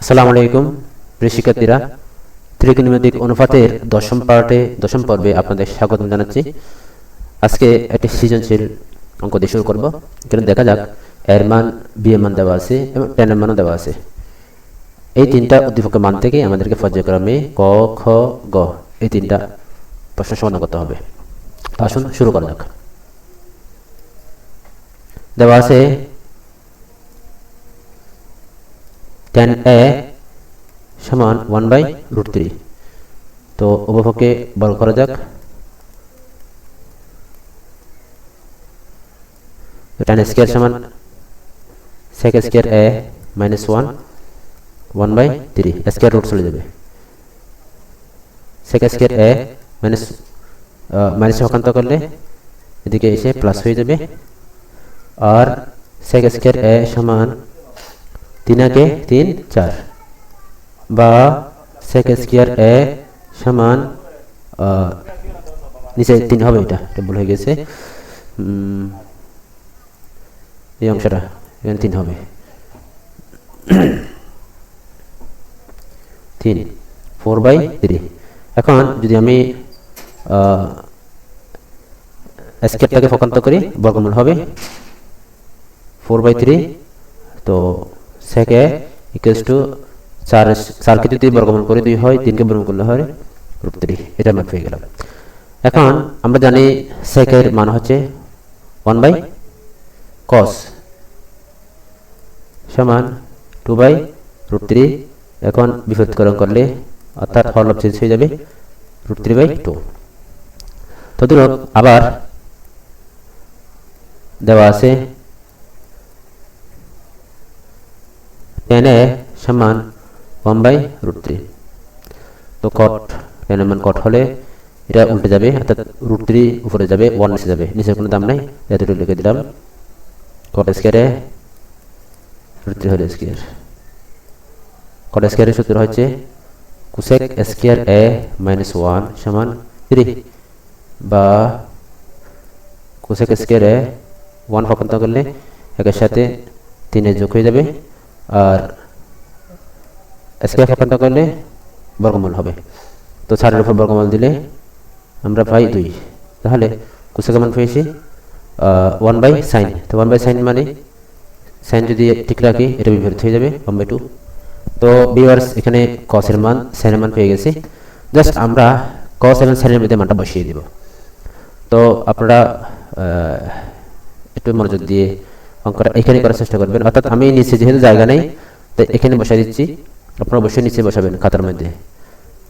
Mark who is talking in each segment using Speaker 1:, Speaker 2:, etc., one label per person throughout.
Speaker 1: আসসালামু আলাইকুম শিক্ষার্থীরা। ত্রিকোণমিতিক অনুপাতের দশম পার্টে, দশম পর্বে আপনাদের স্বাগত জানাচ্ছি। আজকে একটি সৃজনশীল অঙ্ক দিয়ে শুরু করব। এখানে দেখা যাক, এর মান, বি এর মান দেওয়া আছে এবং টেনের মানও দেওয়া আছে। এই তিনটা উদ্দীপকের মান থেকে আমাদেরকে পর্যায়ক্রমে ক, খ, গ, এই তিনটা প্রশ্ন সমাধান করতে হবে। আসুন, শুরু করা যাক। দেওয়া আছে টেন এ সমান ওয়ান বাই রুট থ্রি তো উপভোগকে বর্গ করা যাক। টেন স্কোয়ার সমান sec square A minus one one by three square root চলে যাবে। Sec square A minus minus হকান্ত করলে এদিকে এসে প্লাস হয়ে যাবে। আর সেক স্কোয়ার এ সমান তিন আগে তিন চার। বা সেক স্কোয়ার এ সমান নিচে তিন হবে এটা এটা হয়ে গেছে। এই অংশটা, এখানে তিন হবে। তিন ফোর বাই থ্রি এখন যদি আমি স্কেটটাকে ফকান্ত করি, বর্গমূল হবে ফোর বাই থ্রি তো সেকে ইকুয়ালস টু চার চারকে যদি বর্গমূল করে দুই হয়, তিনকে বর্গমূল করলে হয় রূপ থ্রি এটা ম্যাপ হয়ে গেল এখন আমরা জানি সেকের মান হচ্ছে ওয়ান বাই কস সমান টু বাই রুট থ্রি এখন বিপরীতকরণ করলে অর্থাৎ হল অফ চেঞ্জ হয়ে যাবে রুট থ্রি বাই টু তদুরূপ আবার দেওয়া আছে টেন এ সমান ওয়ান বাই রুট থ্রি। তো কট টেনের মান কট হলে এটা উল্টে যাবে, অর্থাৎ রুট থ্রি উপরে যাবে, ওয়ান নিচে যাবে। নিচের কোনো দাম নাই, এতটুকু লিখে দিলাম। কট স্কোয়ারে রুট থ্রি হলে স্কোয়ার। কট স্কোয়ারের সূত্র হচ্ছে cosec square A minus one সমান থ্রি বা কুসেক স্কোয়ার ওয়ান পকান্ত করলে একের সাথে তিনের যোগ হয়ে যাবে। আর স্কোয়ার পকান্ত করলে বর্গমূল হবে। তো চারের উপর বর্গমূল দিলে আমরা পাই দুই। তাহলে কুসেক মান পেয়েছি? ওয়ান বাই সাইন তো ওয়ান বাই সাইন মানে সাইন যদি ঠিক রাখি, এটা বিপরীত হয়ে যাবে ওয়ান বাই টু তো বিওয়ার্স এখানে কসের মান সাইনের মান পেয়ে গেছি। জাস্ট আমরা কস এবং সাইনের মধ্যে মানটা বসিয়ে দিব। তো আপনারা একটু মনোযোগ দিয়ে এখানে করার চেষ্টা করবেন। অর্থাৎ আমি নিচে যেহেতু জায়গা নেই, তাই এখানে বসাই দিচ্ছি। আপনারা অবশ্যই নিচে বসাবেন খাতার মধ্যে।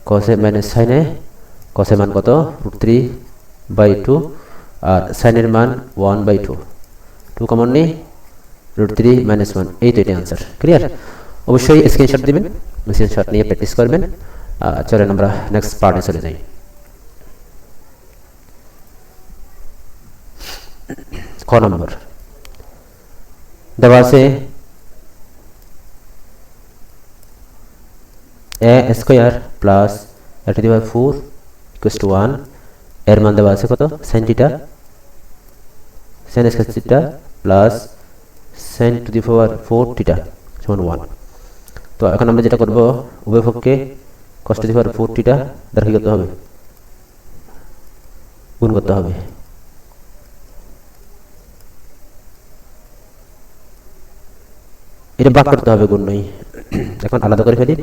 Speaker 1: কসে মাইনাস সাইনে কসের মান কত? রুট থ্রি বাই টু আর সাইনের মান one by two two common নেই রুট থ্রি মাইনাস ওয়ান এই তো এটাই আনসার ক্লিয়ার অবশ্যই স্ক্রিনশট দিবেন স্ক্রিনশট নিয়ে প্র্যাকটিস করবেন। চলেন আমরা নেক্সট পার্টে চলে যাই। ক নম্বর। দেওয়া আছে A square plus A to the power four equals to ওয়ানের মান দেওয়া আছে কত? Sine theta sine square theta plus sine to the power four theta সমান ওয়ান তো এখন আমরা যেটা করব উভয় পক্ষে কষ্ট দি পাওয়ার ফোর টিটা দ্বারা করতে হবে? গুণ করতে হবে। এটা বাক করতে হবে, গুণ নয় এখন আলাদা করে ফেলি।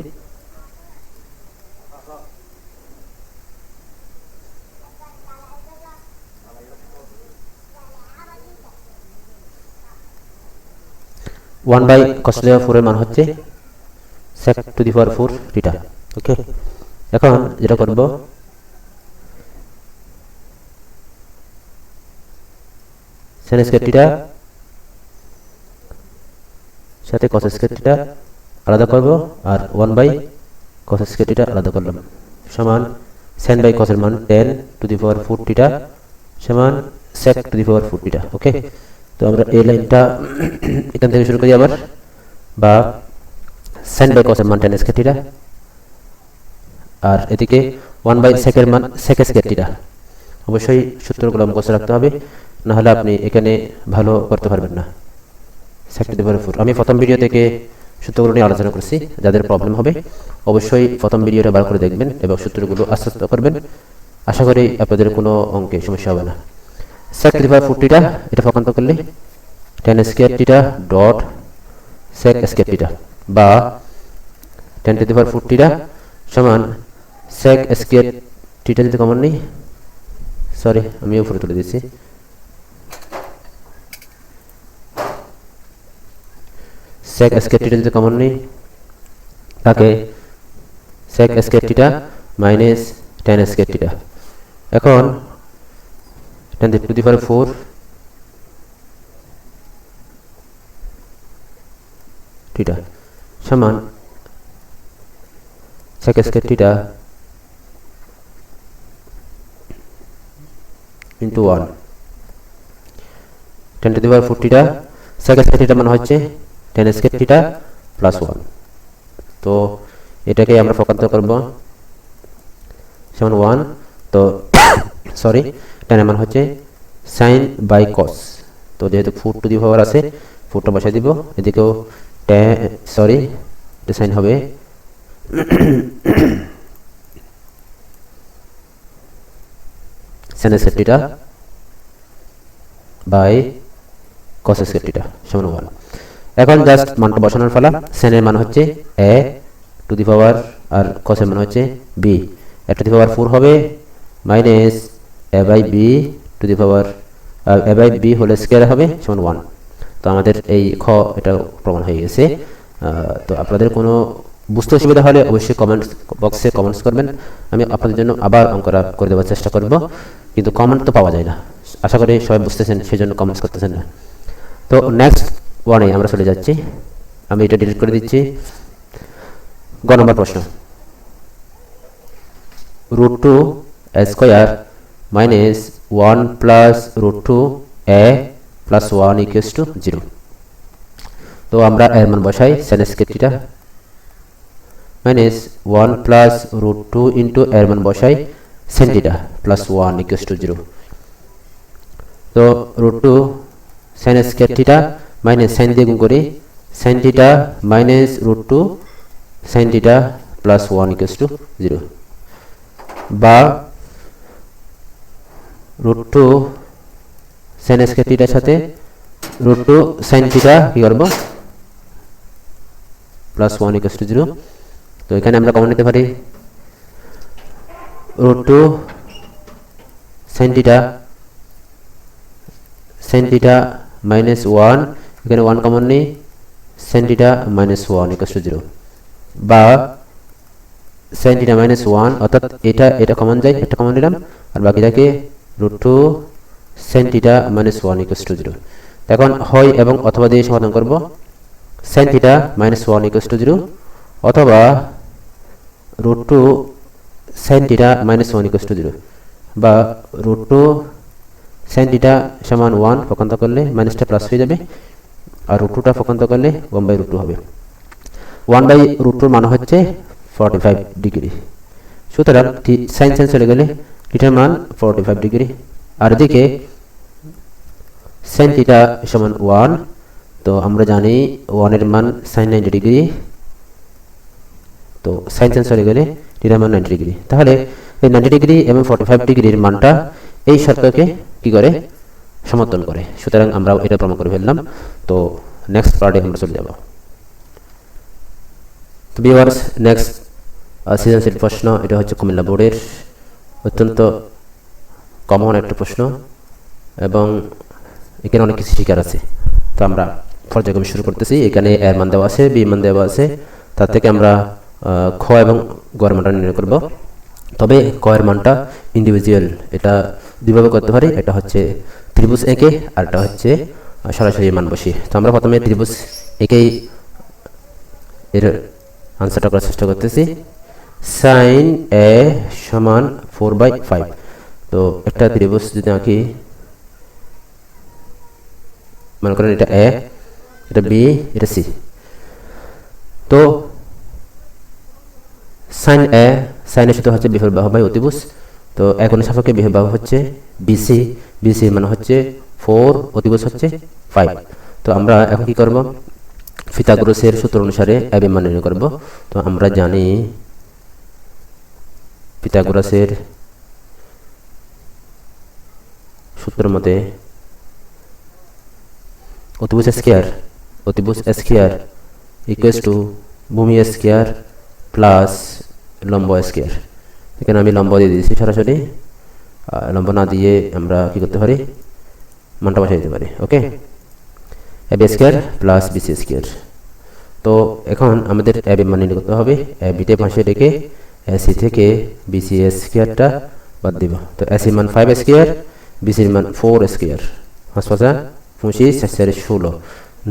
Speaker 1: ওয়ান বাই কষ্ট ফোরের মান হচ্ছে ওকে এখন যেটা করব সেন টিটা সাথে কস স্কোয়ার টিটা আলাদা করব আর one by cos square theta আলাদা করলাম। সমান সেন বাই কসের মান tan to the power four theta সমান sec two the power four টিটা ওকে তো আমরা এই লাইনটা এখান থেকে শুরু করি আবার, বা সেন বাই কসের মান টেন স্কোয়ার টিটা আর এদিকে ওয়ান বাই সেকের মান সেক স্কোয়ার টিটা অবশ্যই সূত্রগুলো মুখস্থ রাখতে হবে, নাহলে আপনি এখানে ভালো করতে পারবেন না। সেক্টর ফোর আমি প্রথম ভিডিও থেকে সূত্রগুলো নিয়ে আলোচনা করছি, যাদের প্রবলেম হবে, অবশ্যই প্রথম ভিডিওটা বার করে দেখবেন এবং সূত্রগুলো আস্তে করবেন। আশা করি আপনাদের কোনো অঙ্কে সমস্যা হবে না। সেক টু দি পাওয়ার ফোরটিটা এটা প্রকান্ত করলে tan square theta dot sec square theta বা টেন টু দি ফোরটিটা সমান সেক স্কোয়ার টিটা যদি কমন নেই সরি আমি উপরে তুলে দিচ্ছি সেক স্কোয়ার টিটা যদি কমন নেই। তাকে sec square theta minus tan square theta এখন tan to the power four theta সমান sec square theta into one tan to the power four theta sec square theta মানে হচ্ছে tan square theta plus one তো এটাকে আমরা পক্ষান্তর করব। সমান one তো সরি টেনের মান হচ্ছে সাইন বাই কস তো যেহেতু ফুট টু দি পাওয়ার আছে ফুটটা বসাই দিব। এদিকেও সরি এটা সাইন হবে। সাইন সেফটিটা বাই কস সেফটিটা সমান ওয়ান এখন জাস্ট মানটা বসানোর ফলা সেনের মান হচ্ছে এ টু দি পাওয়ার আর কসের মান হচ্ছে B A to the power four হবে minus A by B to the power R A by B whole square হবে সমান ওয়ান তো আমাদের এই খ এটা প্রমাণ হয়ে গেছে। তো আপনাদের কোনো বুঝতে অসুবিধা হলে অবশ্যই কমেন্ট বক্সে কমেন্টস করবেন। আমি আপনাদের জন্য আবার অঙ্করা করে দেওয়ার চেষ্টা করব। কিন্তু কমেন্ট তো পাওয়া যায় না। আশা করি সবাই বুঝতেছেন সেই জন্য কমেন্টস করতেছেন না। তো নেক্সট ওয়ানে আমরা চলে যাচ্ছি। আমি এটা ডিলিট করে দিচ্ছি। গ নম্বর প্রশ্ন root two square minus one plus root two A plus one equals to zero তো আমরা এর মান বসাই সেনেস্কেটিটা minus one plus root two into এর মান বসাই sin theta plus one equals to zero তো root two sine minus sine দিয়ে গুণ করি sine theta minus root two sine theta plus one equals to zero বা রুট টু সাইন স্কোয়ার থিটার সাথে রুট টু সাইন থিটা কী করব? Plus one equals to zero তো এখানে আমরা কমন নিতে পারি root two sine theta sine theta minus one এখানে ওয়ান কমন নেই sine theta minus one equals to zero বা সাইন থিটা মাইনাস ওয়ান অর্থাৎ এটা এটা কমন যায় এটা কমন নিলাম, আর বাকিটাকে root two sine theta minus one equals to zero এখন হয় এবং অথবা দিয়ে সমাধান করব। Sine theta minus one equals to zero অথবা root two sine theta minus one equals to zero বা রুট টু সাইন থিটা সমান ওয়ান পকান্ত করলে মাইনাসটা প্লাস হয়ে যাবে। আর রুট টুটা করলে ওয়ান বাই রুট হবে। ওয়ান বাই রুট টুর মান হচ্ছে ফর্টি ফাইভ ডিগ্রি। সুতরাং সাইন সাইন চলে গেলে থিটার মান ফর্টি ফাইভ ডিগ্রি। আর এদিকে সাইন থিটা সমান ওয়ান তো আমরা জানি ওয়ানের মান সাইন নাইনটি ডিগ্রি। তো সাইন সাইন চলে গেলে থিটার মান নাইনটি ডিগ্রি। তাহলে এই নাইনটি ডিগ্রি এবং ফর্টি ফাইভ ডিগ্রির মানটা এই শর্তকে কি করে? সমর্থন করে। সুতরাং আমরা এটা প্রমাণ করে ফেললাম। তো নেক্সট পার্টে আমরা চলে যাব। তো ভিউয়ার্স নেক্সট সৃজনশীল প্রশ্ন, এটা হচ্ছে কুমিল্লা বোর্ডের অত্যন্ত কমন একটা প্রশ্ন এবং এখানে অনেক কিছু শিকার আছে। তো আমরা পর্যায়ক্রমে শুরু করতেছি। এখানে এর মান দেওয়া আছে, বি মান দেওয়া আছে। তার থেকে আমরা খ এবং গড় মানটা নির্ণয় করব। তবে কয়ের মানটা ইন্ডিভিজুয়াল এটা দুইভাবে করতে পারি। এটা হচ্ছে ত্রিভুজ একে আর এটা হচ্ছে সরাসরি মান বসি তো আমরা প্রথমে ত্রিভুজ একেই এর আনসারটা করার চেষ্টা করতেছি। সাইন এ সমান ফোর বাই ফাইভ তো একটা ত্রিভুজ যদি আঁকি, মনে করেন এটা এ এটা বি এটা সি তো সাইন এ সাইনের সাথে হচ্ছে বিফল বাহু বাই অতিভুজ। তো এখন সাপেক্ষে বাহু হচ্ছে বিসি বিসি মানে হচ্ছে ফোর অতিভুজ হচ্ছে ফাইভ তো আমরা এখন কি করব? ফিতাগোরাসের সূত্র অনুসারে এবি মান নির্ণয় করব। তো আমরা জানি পিথাগোরাসের সূত্রের মতে অতিভুজ স্কয়ার অতিভুজ স্কয়ার ইকুয়ালস টু ভূমি স্কয়ার প্লাস লম্ব স্কয়ার এখানে আমি লম্ব দিয়ে দিয়েছি সরাসরি। লম্ব না দিয়ে আমরা কি করতে পারি? মানটা বসাই দিতে পারি okay AB square plus BC square তো এখন আমাদের এবি মান নির্ণয় করতে হবে এবিটে পাশে রেখে এসি থেকে বিসি স্কয়ারটা বাদ দিব। তো এসি মান ফাইভ স্কয়ার বিসির মান ফোর স্কয়ার পাঁচ পাঁচা পঁচিশ চার ষোলো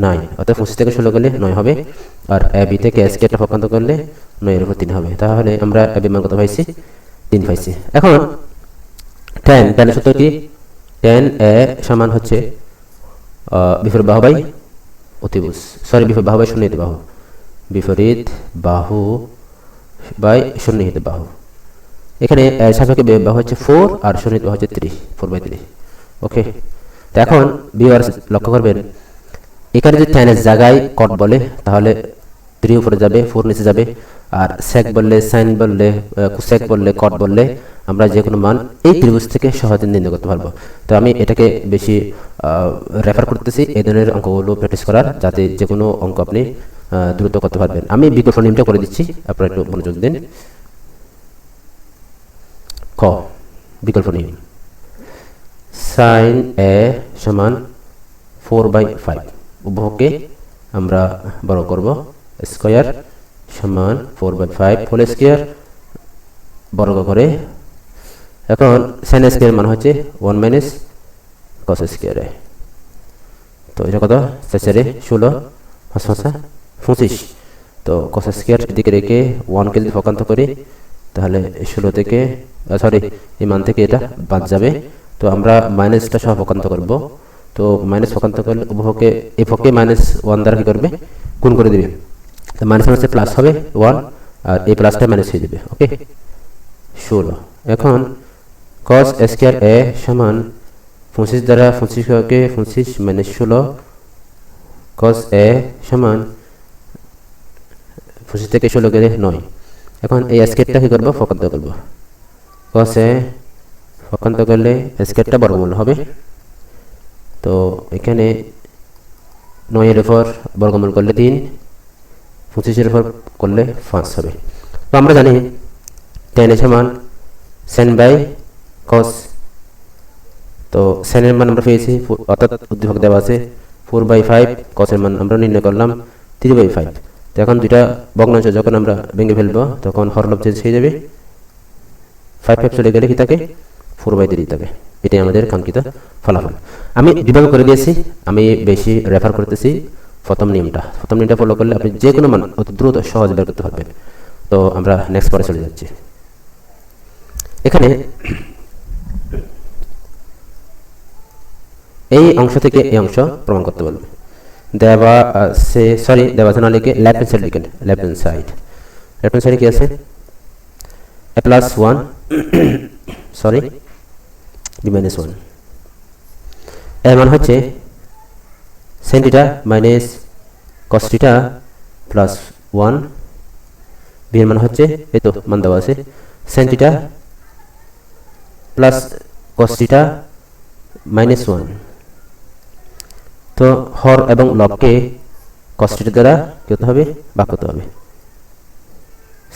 Speaker 1: নয়। অর্থাৎ পঁচিশ থেকে ষোলো গেলে নয় হবে আর এবি থেকে স্কয়ারটা পক্ষান্ত করলে নয়ের উপর তিন হবে। তাহলে আমরা এবি মান কত পাইছি? তিন পাইছি। এখন টেন টেনের সূত্র কি? টেন এ সমান হচ্ছে বিপরীত বাহু বাই অতিভুজ। সরি বিপরীত বাহু বাই সন্নিহিত বাহু। বিপরীত বাহু বাই সন্নিহিত বাহু। এখানে সাপেক্ষে বাহু হচ্ছে ফোর আর সন্নিহিত বাহু হচ্ছে three four by three okay তো এখন বিওয়ার লক্ষ্য করবেন এখানে যদি টেনের জায়গায় কট বলে তাহলে থ্রি উপরে যাবে ফোর নিচে যাবে। আর সেক বললে, সাইন বললে কুসেক বললে, কট বললে আমরা যে কোনো মান এই ত্রিভুজ থেকে সহজে নির্ণয় করতে পারব। তো আমি এটাকে বেশি রেফার করতেছি এই ধরনের অঙ্কগুলো প্র্যাকটিস করার, যাতে যে কোনো অঙ্ক আপনি দ্রুত করতে পারবেন। আমি বিকল্প নিয়মটা করে দিচ্ছি, আপনারা একটু মনোযোগ দিন। ক, বিকল্প নিয়ম। সাইন এ সমান ফোর বাই ফাইভ উভয়কে আমরা বড় করব স্কোয়ার সমান four by five whole square বর্গ করে। এখন সাইন স্কোয়ার মান হচ্ছে ওয়ান মাইনাস কস স্কোয়ারে তো এটা কত? চারে ষোলো, পাঁচ পাঁচা পঁচিশ। তো কস স্কোয়ার এদিকে রেখে ওয়ানকে যদি ফকান্ত করি, তাহলে ষোলো থেকে সরি এই মান থেকে এটা বাদ যাবে। তো আমরা মাইনাসটা সহ ফকান্ত করব। তো মাইনাস ফকান্ত করলে উভয়কে এ পক্ষে মাইনাস ওয়ান দ্বারা কী করবে? গুণ করে দিবে। তো মাইনাসে প্লাস হবে ওয়ান আর এই প্লাসটা মাইনাস হয়ে যাবে ওকে ষোলো এখন কস স্কোয়ার এ সমান পঁচিশ দ্বারা পঁচিশকে পঁচিশ মাইনাস ষোলো কস এ সমান পঁচিশ থেকে ষোলো গেলে নয়। এখন এই স্কেটটা কি করব? ফকান্ত করব। কস এ ফকান্ত করলে স্কেটটা বর্গমূল হবে। তো এখানে নয়ের উপর বর্গমূল করলে তিন পঁচিশের উপর করলে পাঁচ হবে। তো আমরা জানি টেন সমান সেন বাই কস তো সেনের মান আমরা পেয়েছি, অর্থাৎ উদ্দীপক দেওয়া আছে ফোর বাই ফাইভ কসের মান আমরা নির্ণয় করলাম থ্রি বাই ফাইভ তো এখন দুইটা ভগ্নাংশ যখন আমরা ভেঙে ফেলব, তখন হরলভ চেঞ্জ হয়ে যাবে। ফাইভ ফাইভ চলে গেলে কি থাকে? ফোর বাই থ্রি থাকে। এটাই আমাদের কাঙ্ক্ষিত ফলাফল। আমি বিভাগ করে দিয়েছি, আমি বেশি রেফার করতেছি। প্রথম নিয়মটা। প্রথম নিয়মটা ফলো করলে আপনি যে কোনো মান অতি দ্রুত সহজ বের করতে পারবেন। তো আমরা নেক্সট পরে চলে যাচ্ছি। এখানে এই অংশ থেকে এই অংশ প্রমাণ করতে বলবে। দেওয়া সে সরি দেওয়া আছে না লিখে লেফট হ্যান্ড সাইড লিখেন left hand side left hand সাইডে কি আছে? A plus one sorry B minus ওয়ানের মান হচ্ছে sin theta minus cos theta plus one B এর মান হচ্ছে, এই তো মান দেওয়া আছে, sin theta plus cos theta minus one. তো হর এবং লবকে কস্টিটা দ্বারা কি হতে হবে? ভাগ করতে হবে।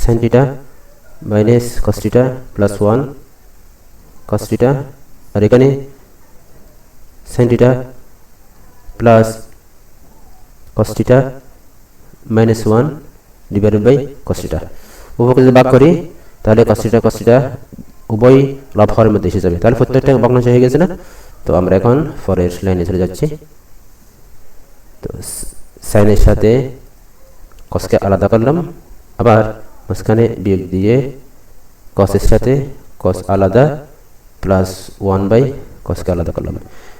Speaker 1: Sin theta minus cos theta plus one, cos theta, আর এখানে sin theta plus cos theta minus one divided by cos theta উভয়কে যদি ভাগ করি, তাহলে কস্টিটা কস্টিটা উভয় হরের মধ্যে এসে যাবে। তাহলে প্রত্যেকটা ভগ্নাংশ হয়ে গেছে না? তো আমরা এখন পরের লাইনে চলে যাচ্ছি। তো সাইনের সাথে কসকে আলাদা করলাম। আবার মাঝখানে বিয়োগ দিয়ে কসের সাথে কস আলাদা প্লাস ওয়ান বাই কসকে আলাদা করলাম।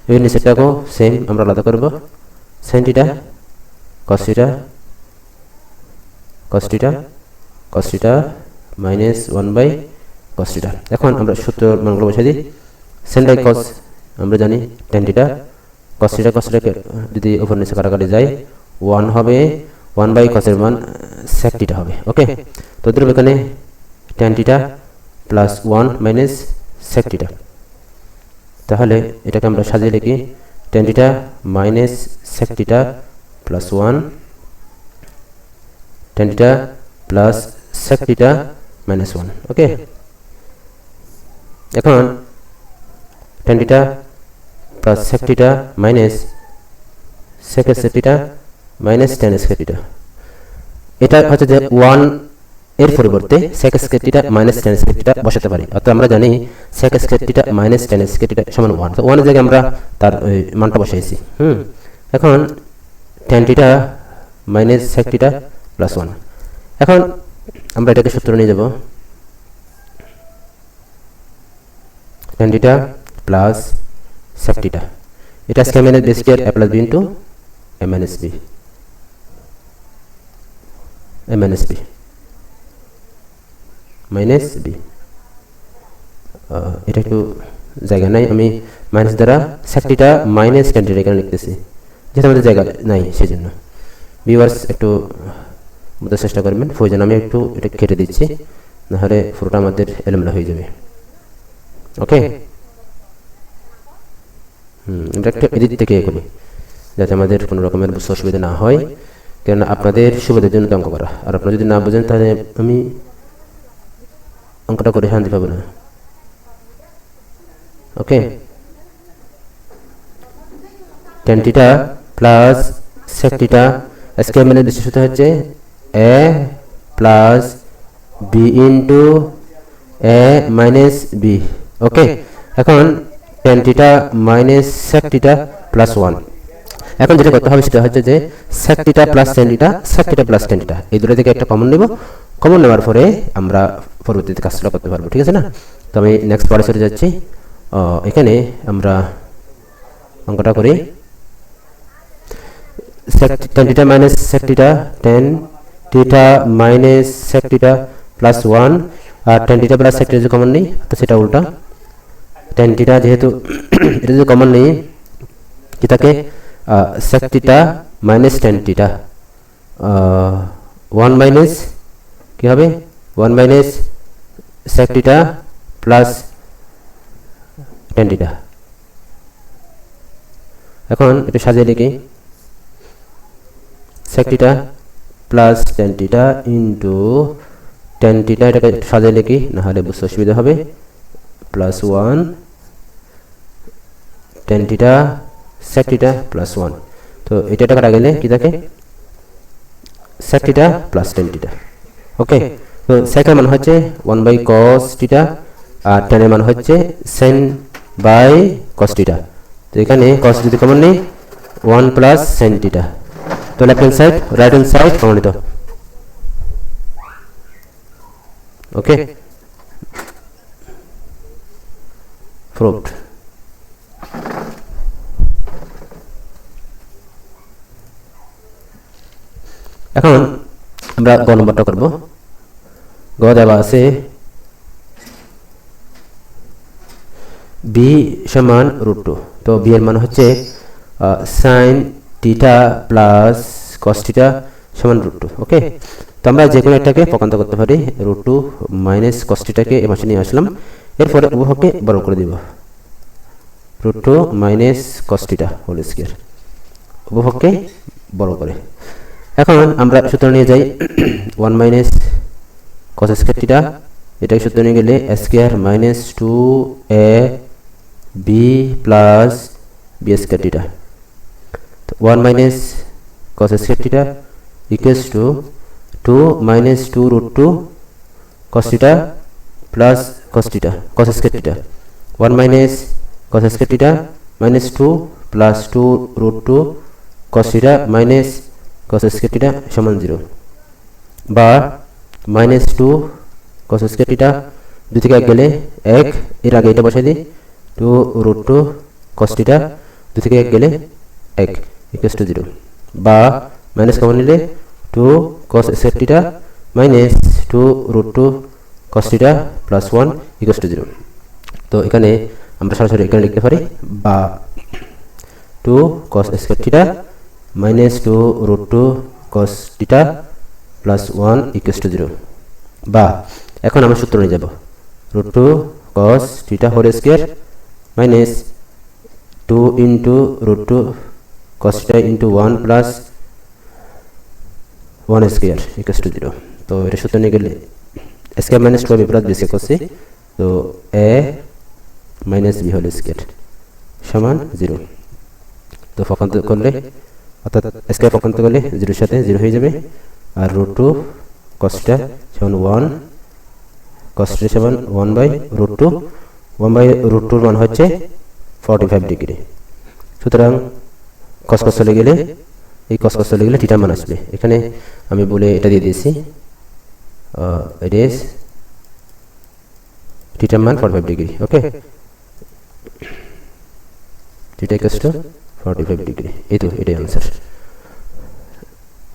Speaker 1: এবার নিচেরটাকেও সেম আমরা আলাদা করব sin theta cos theta cos theta cos theta minus one by cos theta এখন আমরা সূত্র মানগুলো বসে দিই। সেন বাই কস আমরা জানি টেনটিটা কসটিটা কসটিটাকে যদি উপর নিচে কাটাকাটি যায় ওয়ান হবে ওয়ান বাই কসের মান সেক টিটা হবে ওকে তো ধরুন এখানে tan theta plus one minus sec theta তাহলে এটাকে আমরা সাজিয়ে লিখি tan theta minus sec theta plus one tan theta plus sec minus one okay এখন tan theta plus sec theta minus sec sec minus tan theta এটা হচ্ছে যে one এর পরিবর্তে sec square theta minus tan square theta বসাতে পারি। অর্থাৎ আমরা জানি sec square theta minus tan square theta সমান ওয়ান তো ওয়ানের জায়গায় আমরা তার, ওই, মানটা বসাইছি। হুম? এখন tan theta minus sec theta plus one এখন আমরা এটাকে সূত্র নিয়ে যাব। Ten theta plus sec theta এটা আজকে minus B square A plus B into A minus B A minus B minus B এটা একটু জায়গা নাই, আমি মাইনাস দ্বারা সাতটিটা মাইনাস টেনটিটা এখানে লিখতেছি। যেহেতু আমাদের জায়গা নাই সেই জন্য ভিউয়ার্স একটু বোঝার চেষ্টা করবেন, প্রয়োজন আমি একটু এটা কেটে দিচ্ছি, নাহলে পুরোটা আমাদের এলোমেলো হয়ে যাবে। ওকে হুম, এটা একটা এদিক থেকে করি যাতে আমাদের কোনো রকমের অসুবিধা না হয়, কেননা আপনাদের সুবিধার জন্য অঙ্ক করা। আর আপনারা যদি না বোঝেন, তাহলে আমি অঙ্কটা করে শান্তি পাবো না। Okay ten theta plus sec টিটা আজকে মানে বিশেষত হচ্ছে A plus B into A minus B okay এখন tan theta minus sec theta plus one এখন যেটা করতে হবে সেটা হচ্ছে যে sec theta plus tan theta plus tan theta এই দুটো থেকে একটা কমন নেব। কমন নেওয়ার পরে আমরা পরবর্তীতে কাজটা করতে পারব, ঠিক আছে না? তো আমি নেক্সট পরে চলে যাচ্ছি। এখানে আমরা অঙ্কটা করি। Tan theta minus sec theta tan theta minus sec theta plus one আর tan theta plus sec theta যদি কমন নেই, তো সেটা উল্টা। টেন টিটা যেহেতু কমন নেই, কি থাকে? Sec theta minus one minus কী হবে? One minus sec theta plus tan theta এখন একটু সাজিয়ে লিখি। Sec theta plus tan theta into tan theta এটাকে সাজিয়ে লিখি, নাহলে বুঝতে অসুবিধা হবে। Plus one tan theta sec theta plus one. তো এটা কাটা গেলে কি থাকে? Sec theta plus tan theta okay? তো সেকের মান হচ্ছে ওয়ান বাই কস টিটা আর টেনের মান হচ্ছে সেন বাই কস টিটা তো এখানে কস যদি কমন নেই? ওয়ান প্লাস সেন টিটা তো left hand side right hand side প্রমাণিত। ওকে proved এখন আমরা গ নম্বরটা করব। গ দেওয়া আছে সমান রুট তো বি এর মান হচ্ছে সাইন টিটা প্লাস কস টিটা সমান রুট ওকে তো আমরা যে কোনো একটাকে পকান্ত করতে পারি রুট টু মাইনাস কস টিটাকে এ নিয়ে আসলাম। এরপরে উভয়কে বড় করে দিব। Root two minus cos theta whole square উভয়কে বড় করে। এখন আমরা সূত্র নিয়ে যাই one minus cos square theta এটাকে সূত্র নিয়ে গেলে square minus two A B plus B square theta one minus cos square equals to two minus two root two cos theta plus theta cos square theta 1 minus cos square theta minus 2 plus 2 root 2 cos theta minus cos square theta সমান 0 বা 2 cos square theta দুই থেকে এক গেলে এক এর আগে এটা বসাই দিই 2 root 2 cos theta দুই থেকে এক গেলে এক ইকুয়ালস টু 0 বা মাইনাস কমন নিলে 2 cos square theta minus 2 root 2 cos theta plus 1 equals to 0 তো এখানে আমরা সরাসরি এখানে লিখতে পারি বা 2 cos square theta minus 2 root 2 cos theta plus one equals to zero বা, এখন আমরা সূত্র নিয়ে যাব। Root two cos theta whole square minus two into root two cos theta into one plus one square equals to zero তো এটা সূত্র নিয়ে গেলে স্কোয়ার মাইনাস টু আমি প্লাস বিসকে করছি, তো A minus B whole square সমান জিরো তো পক্ষান্ত করলে, অর্থাৎ স্কোয়ার পক্ষান্ত করলে জিরোর সাথে জিরো হয়ে যাবে। আর রুট টু কসটা সমান ওয়ান কসটা সমান one by root two one by root টুর মান হচ্ছে ফর্টি ফাইভ ডিগ্রি সুতরাং কস কস চলে গেলে, এই কস কস চলে গেলে টিটার মান আসবে। এখানে আমি বলে এটা দিয়ে দিয়েছি is theta মান 45 degree okay theta equals to 45 degree এই তো এটাই আনসার